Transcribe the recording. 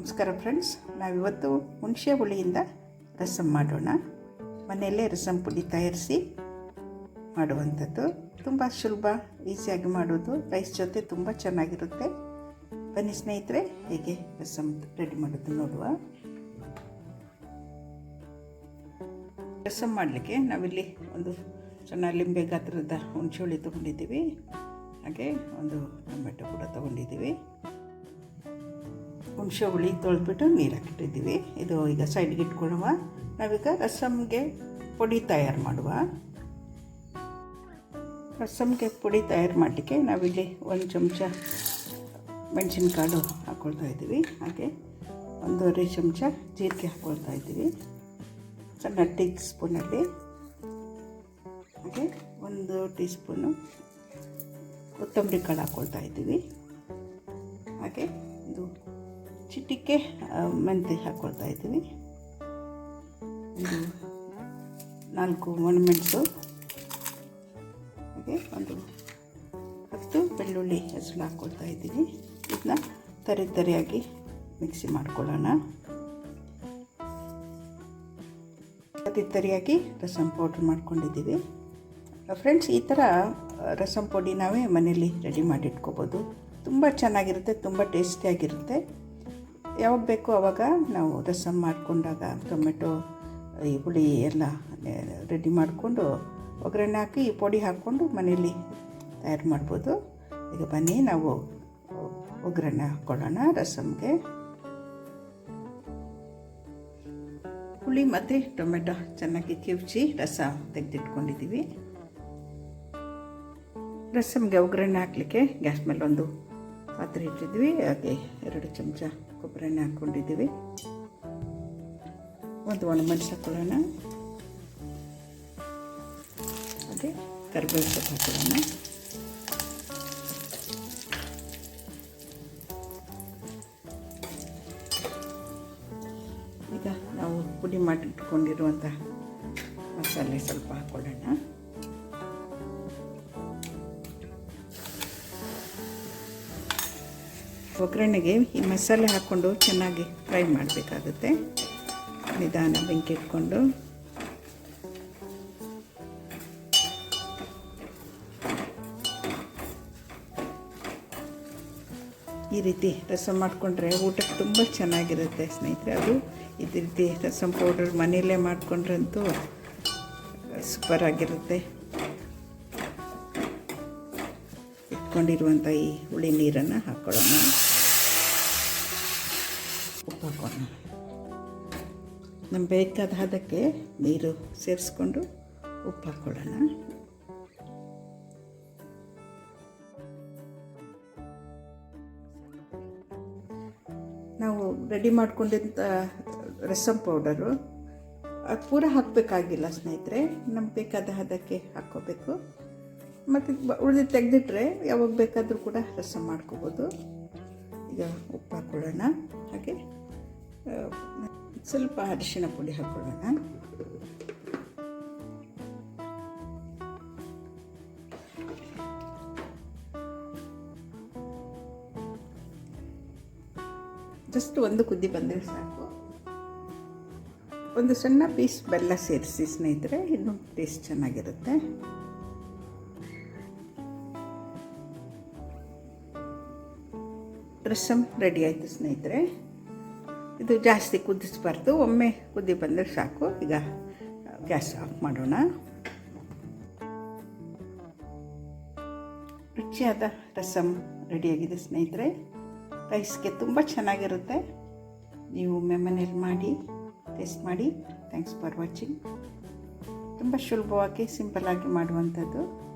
ನಮಸ್ಕಾರ ಫ್ರೆಂಡ್ಸ್, ನಾವಿವತ್ತು ಹುಣಸೆ ಹುಳಿಯಿಂದ ರಸಂ ಮಾಡೋಣ. ಮನೆಯಲ್ಲೇ ರಸಂ ಪುಡಿ ತಯಾರಿಸಿ ಮಾಡುವಂಥದ್ದು. ತುಂಬ ಸುಲಭ ಈಸಿಯಾಗಿ ಮಾಡೋದು. ರೈಸ್ ಜೊತೆ ತುಂಬ ಚೆನ್ನಾಗಿರುತ್ತೆ. ಬನ್ನಿ ಸ್ನೇಹಿತರೆ, ಹೇಗೆ ರಸಂ ರೆಡಿ ಮಾಡೋದು ನೋಡುವ. ರಸಂ ಮಾಡಲಿಕ್ಕೆ ನಾವಿಲ್ಲಿ ಒಂದು ಸಣ್ಣ ಲಿಂಬೆ ಗಾತ್ರದ ಹುಣಸೆ ಹುಳಿ ತೊಗೊಂಡಿದ್ದೀವಿ. ಹಾಗೆ ಒಂದು ಟೊಮೆಟೊ ಕೂಡ ತೊಗೊಂಡಿದ್ದೀವಿ. ಹುಣಸೆ ಹುಳಿ ತೊಳೆದ್ಬಿಟ್ಟು ನೀರು ಹಾಕಿಟ್ಟಿದ್ದೀವಿ ಇದು ಈಗ ಸೈಡ್ಗೆ ಇಟ್ಕೊಳ್ಳುವ. ನಾವೀಗ ರಸಮ್ಗೆ ಪುಡಿ ತಯಾರು ಮಾಡುವ. ರಸಮ್ಗೆ ಪುಡಿ ತಯಾರು ಮಾಡಲಿಕ್ಕೆ ನಾವಿಲ್ಲಿ ಒಂದು ಚಮಚ ಮೆಣಸಿನಕಾಳು ಹಾಕ್ಕೊಳ್ತಾ ಇದ್ದೀವಿ. ಹಾಗೆ ಒಂದೂವರೆ ಚಮಚ ಜೀರಿಗೆ ಹಾಕ್ಕೊಳ್ತಾ ಇದ್ದೀವಿ. ಸಣ್ಣ ಟೀ ಸ್ಪೂನಲ್ಲಿ ಹಾಗೆ ಒಂದು ಟೀ ಸ್ಪೂನು ಕೊತ್ತಂಬರಿ ಕಾಳು ಹಾಕ್ಕೊಳ್ತಾ ಇದ್ದೀವಿ. ಹಾಗೆ ಒಂದು ಚಿಟಿಕೆ ಮೆಂತ್ಯ ಹಾಕ್ಕೊಳ್ತಾ ಇದ್ದೀವಿ ಒಂದು ನಾಲ್ಕು ಒಣಮೆಣಸು ಹಾಗೆ ಒಂದು ಹತ್ತು ಬೆಳ್ಳುಳ್ಳಿ ಹೆಸರು ಹಾಕ್ಕೊಳ್ತಾ ಇದ್ದೀನಿ. ಇದನ್ನ ತರಿ ತರಿಯಾಗಿ ಮಿಕ್ಸಿ ಮಾಡ್ಕೊಳ್ಳೋಣ. ತರಿ ತರಿಯಾಗಿ ರಸಂ ಪೌಡ್ರ್ ಮಾಡ್ಕೊಂಡಿದ್ದೀವಿ. ಫ್ರೆಂಡ್ಸ್ ಈ ಥರ ರಸಂ ಪುಡಿ ನಾವೇ ಮನೇಲಿ ರೆಡಿ ಮಾಡಿಟ್ಕೋಬೋದು. ತುಂಬ ಚೆನ್ನಾಗಿರುತ್ತೆ, ತುಂಬ ಟೇಸ್ಟಿಯಾಗಿರುತ್ತೆ ಯಾವಾಗ ಬೇಕೋ ಆವಾಗ ನಾವು ರಸಮ್ ಮಾಡಿಕೊಂಡಾಗ ಟೊಮೆಟೊ, ಈ ಹುಳಿ ಎಲ್ಲ ರೆಡಿ ಮಾಡಿಕೊಂಡು ಒಗ್ಗರಣೆ ಹಾಕಿ ಪುಡಿ ಹಾಕ್ಕೊಂಡು ಮನೇಲಿ ತಯಾರು ಮಾಡ್ಬೋದು. ಈಗ ಬನ್ನಿ, ನಾವು ಒಗ್ಗರಣೆ ಹಾಕ್ಕೊಳ್ಳೋಣ ರಸಮ್ಗೆ ಹುಳಿ ಮತ್ತು ಟೊಮೆಟೊ ಚೆನ್ನಾಗಿ ಕಿವ್ಚಿ ರಸ ತೆಗೆದಿಟ್ಕೊಂಡಿದ್ದೀವಿ. ರಸಮ್ಗೆ ಒಗ್ಗರಣೆ ಹಾಕಲಿಕ್ಕೆ ಗ್ಯಾಸ್ ಮೇಲೆ ಒಂದು ಪಾತ್ರೆ ಇಟ್ಟಿದ್ವಿ, ಹಾಗೆ ಎರಡು ಚಮಚ ಕೊಬ್ಬರಿ ಹಾಕ್ಕೊಂಡಿದ್ದೀವಿ. ಒಂದು ಒಣಮೆಣಸು ಹಾಕೊಳ್ಳೋಣ ಹಾಗೆ ಕರಿಬೇವು ಸೊಪ್ಪು ಹಾಕೊಳ್ಳೋಣ. ಈಗ ನಾವು ಪುಡಿ ಮಾಡಿಟ್ಕೊಂಡಿರುವಂಥ ಮಸಾಲೆ ಸ್ವಲ್ಪ ಹಾಕ್ಕೊಳ್ಳೋಣ ಒಗ್ಗರಣೆಗೆ ಈ ಮಸಾಲೆ ಹಾಕ್ಕೊಂಡು ಚೆನ್ನಾಗಿ ಫ್ರೈ ಮಾಡಬೇಕಾಗುತ್ತೆ. ನಿಧಾನ ಬೆಂಕಿ ಇಟ್ಕೊಂಡು ಈ ರೀತಿ ರಸಂ ಮಾಡಿಕೊಂಡ್ರೆ ಊಟಕ್ಕೆ ತುಂಬ ಚೆನ್ನಾಗಿರುತ್ತೆ ಸ್ನೇಹಿತರೆ ಅದು. ಇದೇ ರೀತಿ ರಸಂ ಪೌಡರ್ ಮನೆಯಲ್ಲೇ ಮಾಡಿಕೊಂಡ್ರಂತೂ ಸೂಪರ್ ಆಗಿರುತ್ತೆ. ಇಟ್ಕೊಂಡಿರುವಂಥ ಈ ಹುಳಿ ನೀರನ್ನು ಹಾಕ್ಕೊಳ್ಳೋಣ ಹಾಕೋಣ ನಮ್ಗೆ ಬೇಕಾದ ಹದಕ್ಕೆ ನೀರು ಸೇರಿಸ್ಕೊಂಡು ಉಪ್ಪು ಹಾಕ್ಕೊಳ್ಳೋಣ ನಾವು ರೆಡಿ ಮಾಡ್ಕೊಂಡಿದ್ದ ರಸಮ್ ಪೌಡರು ಅದು ಪೂರ ಹಾಕಬೇಕಾಗಿಲ್ಲ ಸ್ನೇಹಿತರೆ. ನಮ್ಗೆ ಬೇಕಾದ ಹದಕ್ಕೆ ಹಾಕ್ಕೋಬೇಕು. ಮತ್ತು ಉಳಿದು ತೆಗೆದಿಟ್ರೆ ಯಾವಾಗ ಬೇಕಾದರೂ ಕೂಡ ರಸಮ್ ಮಾಡ್ಕೋಬೋದು. ಈಗ ಉಪ್ಪು ಹಾಕ್ಕೊಳ್ಳೋಣ ಹಾಗೆ ಸ್ವಲ್ಪ ಅರಿಶಿನ ಪುಡಿ ಹಾಕ್ಕೊಳ್ಳೋಣ ಜಸ್ಟ್ ಒಂದು ಕುದ್ದಿ ಬಂದರೆ ಸಾಕು. ಒಂದು ಸಣ್ಣ ಪೀಸ್ ಬೆಲ್ಲ ಸೇರಿಸಿ ಸ್ನೇಹಿತರೆ, ಇನ್ನೂ ಟೇಸ್ಟ್ ಚೆನ್ನಾಗಿರುತ್ತೆ. ರಸಮ್ ರೆಡಿ ಆಯಿತು ಸ್ನೇಹಿತರೆ. ಇದು ಜಾಸ್ತಿ ಕುದಿಸ್ಬಾರ್ದು, ಒಮ್ಮೆ ಕುದಿ ಬಂದರೆ ಸಾಕು. ಈಗ ಗ್ಯಾಸ್ ಆಫ್ ಮಾಡೋಣ. ರುಚಿಯಾದ ರಸಮ್ ರೆಡಿಯಾಗಿದೆ ಸ್ನೇಹಿತರೆ. ರೈಸ್ಗೆ ತುಂಬ ಚೆನ್ನಾಗಿರುತ್ತೆ. ನೀವು ಒಮ್ಮೆ ಮನೇಲಿ ಮಾಡಿ, ಟೇಸ್ಟ್ ಮಾಡಿ. ಥ್ಯಾಂಕ್ಸ್ ಫಾರ್ ವಾಚಿಂಗ್ ತುಂಬ ಸುಲಭವಾಗಿ, ಸಿಂಪಲ್ಲಾಗಿ ಮಾಡುವಂಥದ್ದು.